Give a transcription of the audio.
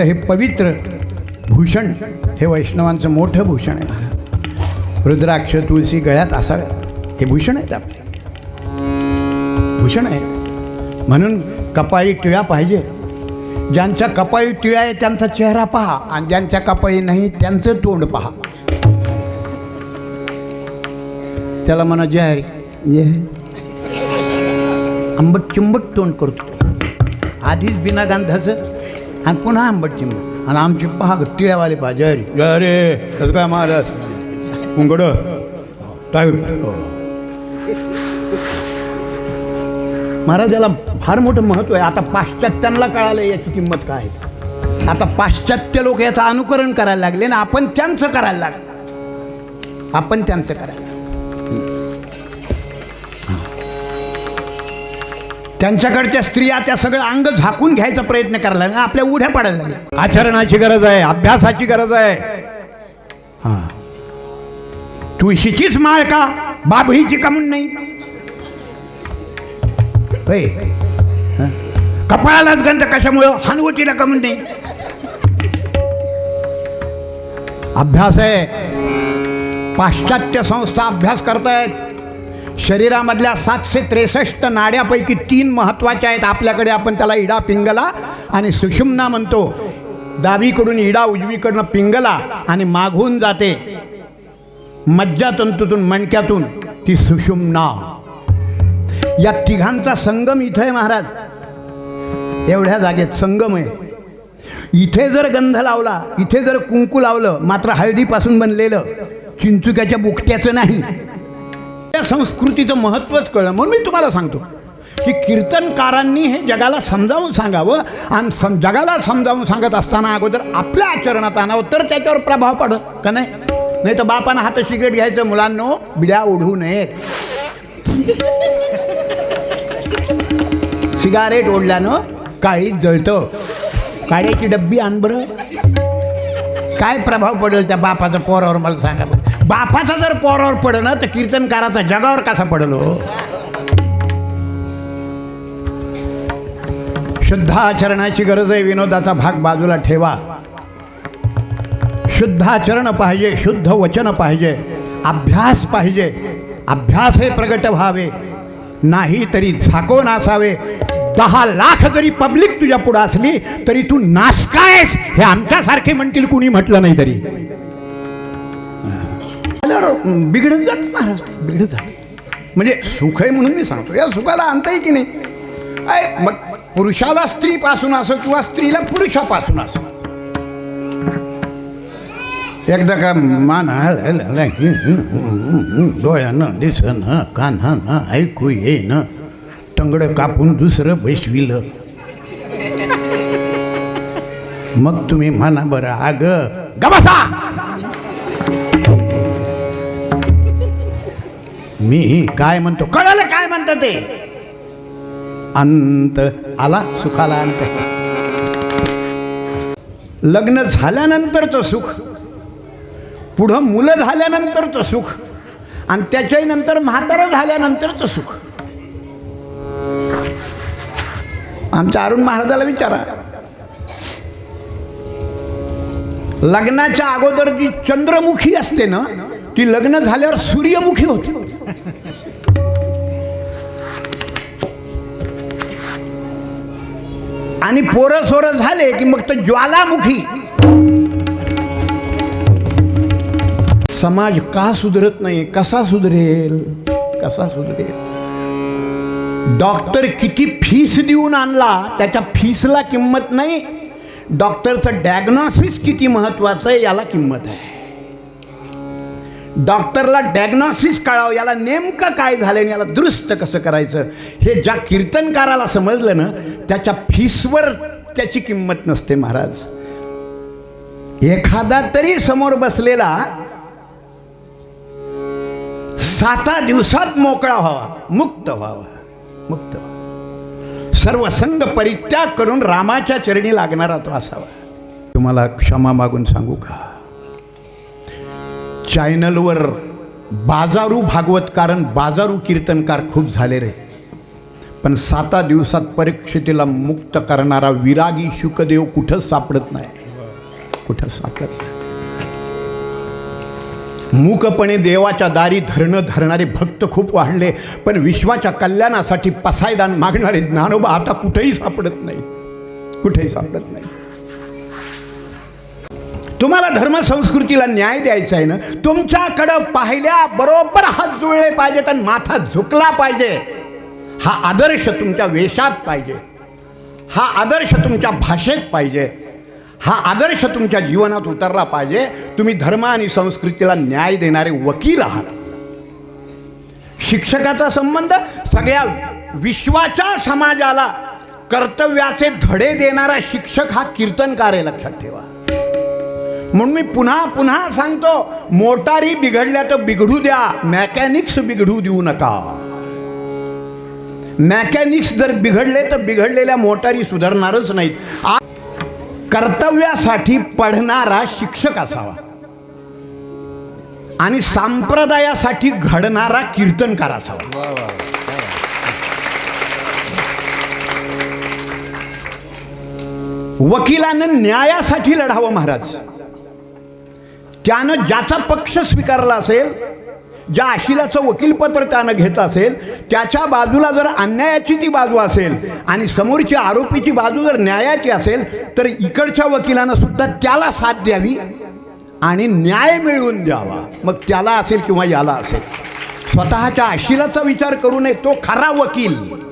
हे पवित्र भूषण हे वैष्णवांचं मोठं भूषण आहे. रुद्राक्ष तुळशी गळ्यात असाव्यात. हे भूषण आहेत आपले. भूषण आहेत. म्हणून कपाळी टिळा पाहिजे. ज्यांच्या कपाळी टिळा आहे त्यांचा चेहरा पहा. आणि ज्यांच्या कपाळी नाही त्यांचं तोंड पहा. त्याला म्हणा जय हरी. जय हरी. आंबट चिंबट तोंड करतो. आधीच बिना गांधाचं आणि पुन्हा आंबट चिंबट आणि आमची पहा टिळ्यावाले पहा जय जय रे कसं काय महाराज? उंगड काय महाराज याला फार मोठं महत्त्व आहे. आता पाश्चात्यांना कळालं याची किंमत काय? आहे. आता पाश्चात्य लोक याचं अनुकरण करायला लागले ना आपण त्यांचं करायला लागलो. आपण त्यांचं करायला त्यांच्याकडच्या स्त्रिया त्या सगळं अंग झाकून घ्यायचा प्रयत्न करायला लागला आपल्या उड्या पाडायला लागल्या. आचरणाची गरज आहे अभ्यासाची गरज आहे. हां. तुळशीचीच माळ का? बाभळीची का म्हणून नाही? कपाळालाच गंध कशामुळं? हनवटीला का म्हणून नाही? अभ्यास आहे. पाश्चात्य संस्था अभ्यास करतायत. शरीरामधल्या सातशे त्रेसष्ट नाड्यापैकी तीन महत्त्वाच्या आहेत. आपल्याकडे आपण त्याला इडा पिंगला आणि सुषुम्ना म्हणतो. डावीकडून इडा उजवीकडनं पिंगला आणि मागून जाते. मज्जातंतूतून मणक्यातून ती सुषुम्ना. या तिघांचा संगम इथं आहे महाराज. एवढ्या जागेत संगम आहे. इथे जर गंध लावला इथे जर कुंकू लावलं मात्र हळदीपासून बनलेलं चिंचुक्याच्या बुकट्याचं नाही. त्या संस्कृतीचं महत्त्वच कळलं म्हणून मी तुम्हाला सांगतो की कीर्तनकारांनी हे जगाला समजावून सांगावं आणि सम जगाला समजावून सांगत असताना अगोदर आपल्या आचरणात आणावं तर त्याच्यावर प्रभाव पडत का नाही? नाही तर बापानं हात सिगरेट घ्यायचं मुलांनो बिड्या ओढू नयेत. सिगारेट ओढल्यानं काळीच जळतं. काळ्याची डब्बी आण बरं. काय प्रभाव पडेल त्या बापाचा पोरावर मला सांगा बापाचं जर पोरावर पडलं तर कीर्तनकाराचा जगावर कसा पडलो? शुद्ध आचरणाची गरज आहे विनोदाचा भाग बाजूला ठेवा. शुद्ध आचरण पाहिजे शुद्ध वचन पाहिजे अभ्यास पाहिजे अभ्यास हे प्रगट व्हावे. नाही तरी झाकून असावे दहा लाख जरी पब्लिक तुझ्या पुढं असली तरी तू नासकायस हे आमच्यासारखे म्हणतील कुणी म्हटलं नाही तरी. आल्यावर बिघडत जात महाराज ते, बिघडत जात. म्हणजे सुख आहे म्हणून मी सांगतो या सुखाला आणता आहे की नाही? आहे मग पुरुषाला स्त्रीपासून असो किंवा स्त्रीला पुरुषापासून असो. एकदा का मान डोळ्यानं दिसन कान्हानं ऐकू येईन टंगडं कापून दुसरं बैसविलं. मग तुम्ही म्हणा बरं आग गबसा! मी काय म्हणतो? कळालं काय म्हणतं ते? अंत आला सुखाला अंत. लग्न झाल्यानंतरचं सुख. पुढं मुलं झाल्यानंतरचं सुख. आणि त्याच्याही नंतर म्हातारं झाल्यानंतरचं सुख. आमच्या अरुण महाराजाला विचारा. लग्नाच्या अगोदर जी चंद्रमुखी असते ना ती लग्न झाल्यावर सूर्यमुखी होते. आणि पोरं सोरं झाले की मग तर ज्वालामुखी. समाज का सुधरत नाही कसा सुधरेल? कसा सुधरेल? डॉक्टर किती फीस देऊन आणला त्याच्या फीसला किंमत नाही. डॉक्टरचं डायग्नॉसिस किती महत्त्वाचं आहे याला किंमत आहे. डॉक्टरला डायग्नॉसिस कळावं याला नेमकं काय झालं आणि याला दुरुस्त कसं करायचं? हे ज्या कीर्तनकाराला समजलं ना त्याच्या फीसवर त्याची किंमत नसते महाराज. एखादा तरी समोर बसलेला साता दिवसात मोकळा व्हावा मुक्त व्हावा मुक्त व्हावा. सर्व संघ परित्याग करून रामाच्या चरणी लागणारा तो असावा. तुम्हाला क्षमा मागून सांगू का? चॅनलवर बाजारू भागवत कारण बाजारू कीर्तनकार खूप झाले रे. पण साता दिवसात परीक्षितेला मुक्त करणारा विरागी शुकदेव कुठंच सापडत नाही? कुठं सापडत नाही? मूकपणे देवाच्या दारी धरणं धरणारे भक्त खूप वाढले पण विश्वाच्या कल्याणासाठी पसायदान मागणारे ज्ञानोबा आता कुठेही सापडत नाही. कुठेही सापडत नाही. तुम्हाला धर्म संस्कृतीला न्याय द्यायचा आहे ना तुमच्याकडं पाहिल्या बरोबर हात जुळले पाहिजेत आणि माथा झुकला पाहिजे. हा आदर्श तुमच्या वेशात पाहिजे. हा आदर्श तुमच्या भाषेत पाहिजे. हा आदर्श तुमच्या जीवनात उतरला पाहिजे. तुम्ही धर्म आणि संस्कृतीला न्याय देणारे वकील आहात. शिक्षकाचा संबंध सगळ्या विश्वाच्या समाजाला कर्तव्याचे धडे देणारा शिक्षक हा कीर्तनकार आहे लक्षात ठेवा. म्हणून मी पुन्हा पुन्हा सांगतो मोटारी बिघडल्या तर बिघडू द्या. मॅकॅनिक्स बिघडू देऊ नका. मॅकॅनिक्स जर बिघडले तर बिघडलेल्या मोटारी सुधारणारच नाहीत. कर्तव्यासाठी पढणारा शिक्षक असावा. आणि संप्रदायासाठी घडणारा कीर्तनकार असावा. वकिलानं न्यायासाठी लढावं महाराज. त्यानं ज्याचा पक्ष स्वीकारला असेल ज्या आशिलाचं वकीलपत्र त्यानं घेत असेल त्याच्या बाजूला जर अन्यायाची ती बाजू असेल आणि समोरची आरोपीची बाजू जर न्यायाची असेल तर इकडच्या वकिलानं सुद्धा त्याला साथ द्यावी आणि न्याय मिळवून द्यावा. मग त्याला असेल किंवा याला असेल. स्वतःच्या आशिलाचा विचार करू नये तो खरा वकील.